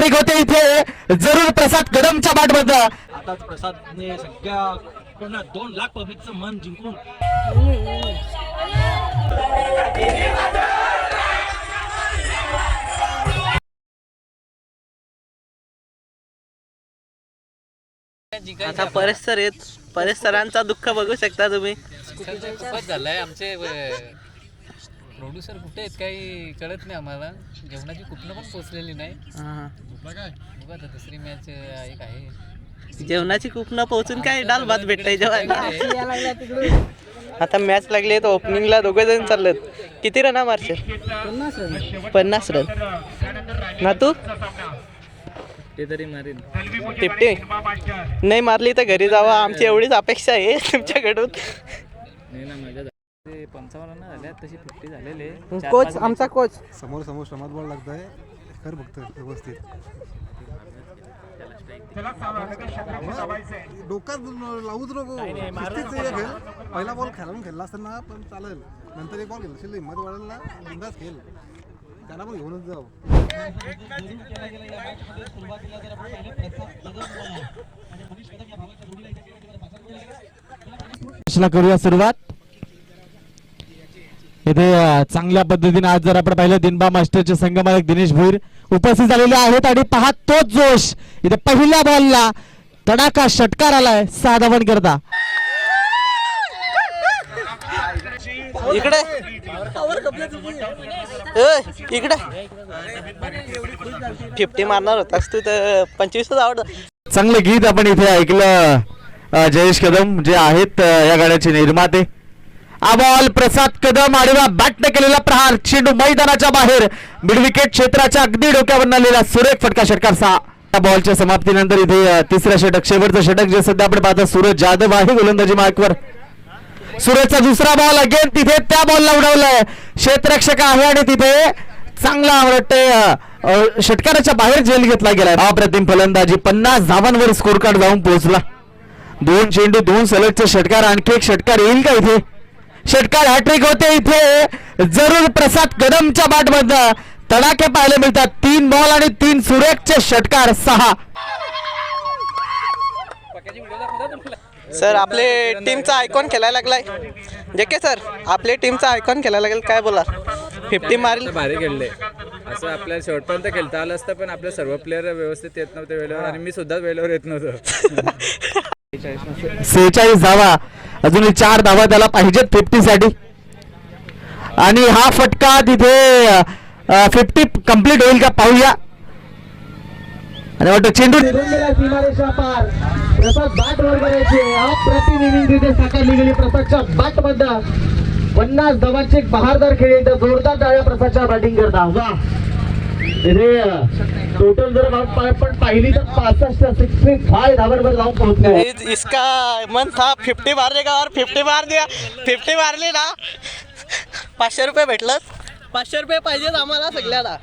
Hat trick होते इथे. जरूर प्रसाद कदमच्या बाट आताच प्रसादने सगळ्या पूर्ण दोन लाख पब्लिकचं मन जिंकून आता परेश सर येत परेश सरांचा दुःख बघू शकता तुम्ही. खूपच झालंय. आमचे प्रोड्युसर कुठे आहेत काही कळत नाही आम्हाला. जेवणाची कुठनं पण पोचलेली नाही. हा. बघू आता दुसरी मॅच एक आहे. जेवणाची खूप न पोहोचून काय डाल भात भेटतंय जेवायला? आता मॅच लागली आहे तर ओपनिंगला दोघे जण चाललेत. किती रन मारचे? पन्नास रन ना तू? ते तरी मारेल फिफ्टी नाही मारली तर घरी जावा आमची एवढीच अपेक्षा आहे तुमच्याकडून. नाही ना माझ्या ते पंचावन्न झाल्या तशी फिफ्टी झालेले कोच आमचा कोच समोर समोर श्रमात बॉल लागतंय. कर फक्त व्यवस्थित. डोक्यात लावूच नको. हे खेळ. पहिला बॉल खेळून खेळला असताना पण चालेल. नंतर एक बॉल खेळशील हिंमत वाढेल ना बिंदास खेळ. त्याला पण घेऊनच जाऊ करूया सुरुवात. इथे चांगल्या पद्धतीने आज जर आपण पाहिलं दिनबा मास्टरचे संगमालक दिनेश भोईर उपस्थित झालेले आहेत आणि पहा तोच जोश. इथे पहिल्या बॉलला तडाखा षटकार आलाय सहा धावन करता. इकडे. इकडे. फिफ्टी मारणार होतास तू तर पंचवीसच आवड चांगलं गीत आपण इथे ऐकलं. जयेश कदम जे आहेत या गाड्याचे निर्माते. बॉल प्रसाद कदम आडवा बॅटने केलेला प्रहार. चेंडू मैदानाच्या बाहेर. मिडविकेट क्षेत्राच्या अगदी डोक्यावर आलेला सुरेख फटका षटकार बॉलच्या समाप्तीनंतर इथे तिसऱ्या तिसरा षटक शेवटचं षटक जे सध्या आपण पाहतो सूरज जाधव आहे गोलंदाजी मार्कवर सूरजचा दुसरा बॉल अगेन तिथे त्या बॉलला उडवलाय. क्षेत्ररक्षक आहे आणि तिथे चांगला वाटतंय षटकाराच्या बाहेर झेल घेतला गेलाय. अप्रतिम फलंदाजी पन्नास धावांवर स्कोर कार्ड जाऊन पोहोचला. दोन चेंडू दोन सलगचे षटकार. आणखी एक षटकार येईल का इथे? षटकार हॅट्रिक होते इथे. जरूर प्रसाद कदमच्या बॅटमधनं तडाखे पाहायला मिळतात. तीन बॉल आणि तीन सुरेखचे षटकार सहा. सर आपले टीमचा आयकॉन खेळायला लागलाय. जेके सर आपले टीमचा आयकॉन खेळायला लागेल. काय बोला? फिफ्टी मारेल. भारी खेळले. असं आपल्याला शेवटपर्यंत खेळता आलं असतं पण आपले सर्व प्लेअर व्यवस्थित येत नव्हते वेळेवर आणि मी सुद्धा वेळेवर येत नव्हतो. सेहेचाळीस धावा. अजूनही चार धावा त्याला पाहिजेत फिफ्टी साठी. आणि हा फटका तिथे फिफ्टी कंप्लीट होईल का पाहूया. आणि वाटतं चेंडू प्रसाद पन्नास धावांचे बहारदार खेळ जोरदार टाळ्या प्रसादच्या बॅटिंग करता. वा. टोटल जर आपण पाहिली तर पासष्ट सिक्स्टी फाय धावांवर जाऊन पोहोचले इस- इसका मन था फिफ्टी मारने का और फिफ्टी मार दिया. फिफ्टी मारली ना. पाचशे रुपये भेटलं पाचशे रुपये पाहिजेत आम्हाला सगळ्याला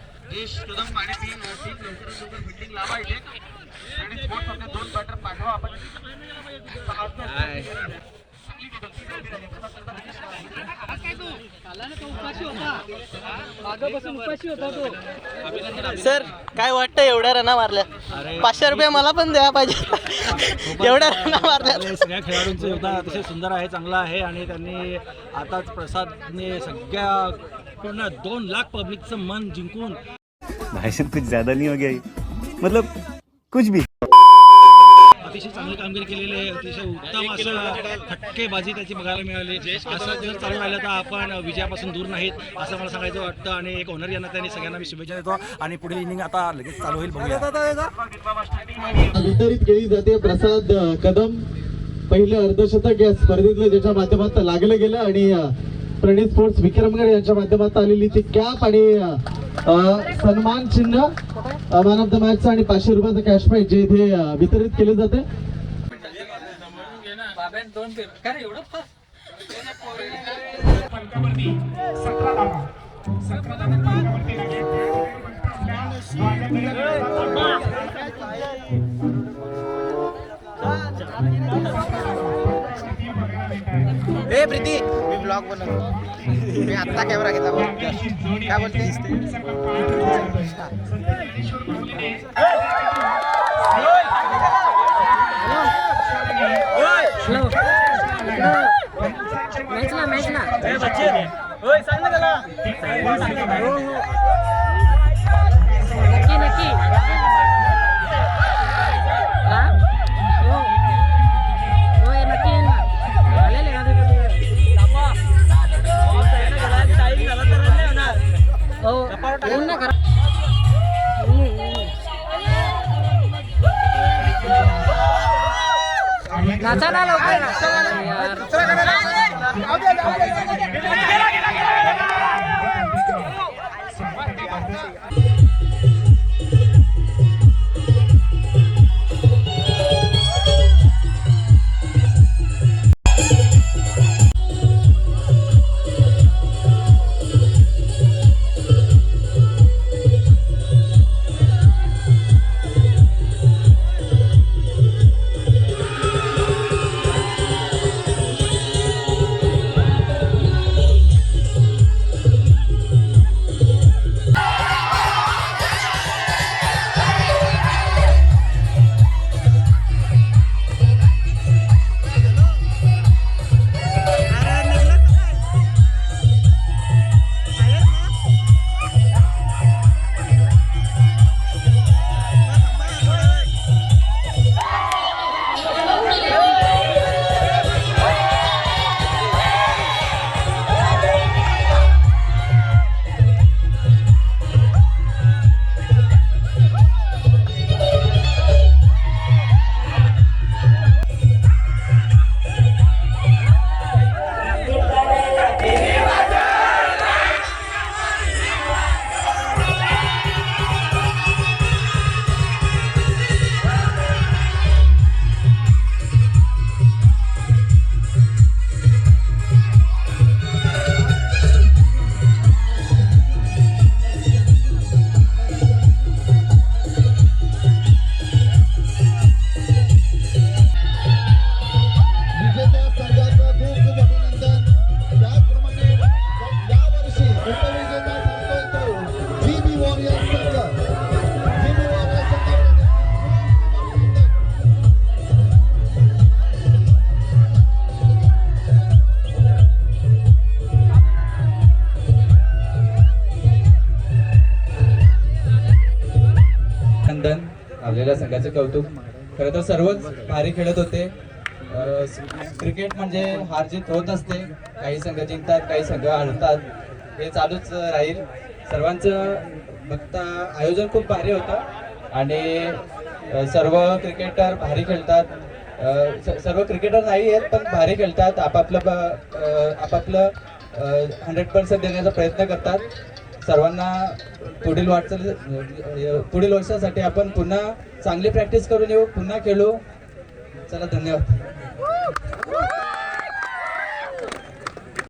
सर काय वाटतं एवढ्या रना मारल्या? पाचशे रुपये मला पण द्या पाहिजे. एवढ्या रना मारल्या. सगळ्या खेळाडूंचं योगदान अतिशय सुंदर आहे चांगलं आहे आणि त्यांनी आताच प्रसादने सगळ्या पूर्ण दोन लाख पब्लिकचं मन जिंकून. भाई साहब कुछ ज्यादा नहीं हो गया ये? मतलब कुछ भी. अतिशय चांगली कामगिरी केलेली आहे. अतिशय उत्तम असं फटकेबाजी त्याची बघायला मिळाली. असं जर चालू राहिलं तर आपण विजयापासून दूर नाहीत असं मला सांगायचं वाटतं. आणि एक ओनर यांना त्यांनी सगळ्यांना मी शुभेच्छा देतो. आणि पुढील इनिंग आता लगेच चालू होईल. बघूया. वितरित केली जाते प्रसाद कदम. पहिलं अर्धशतक या स्पर्धेतलं ज्याच्या माध्यमात लागलं गेलं आणि प्रणित स्पोर्ट्स विक्रमगड यांच्या माध्यमातून आलेली ती कॅप आणि सन्मान चिन्ह मॅन ऑफ द मॅच आणि पाचशे रुपयाचं कॅश प्राईज जे इथे वितरित केले जाते सतरा ब्लॉग बनवतो. मी आत्ता कॅमेरा घेतला बघ. काय बोलते? नक्की नाचा ना लवकर. त्याचं कौतुक. खरं तर सर्वच भारी खेळत होते. क्रिकेट म्हणजे हार जीत होत असते. काही संघ जिंकतात काही संघ हरतात. हे चालूच राहील. सर्वांचं बघता आयोजन खूप भारी होतं. आणि सर्व क्रिकेटर भारी खेळतात. सर्व क्रिकेटर नाही आहेत पण भारी खेळतात. आपापलं ब- आपापलं हंड्रेड पर्सेंट देण्याचा प्रयत्न करतात. सर्वांना पुढील वाटचाल पुढील वर्षासाठी आपण पुन्हा चांगली प्रॅक्टिस करून येऊ पुन्हा खेळू. चला धन्यवाद.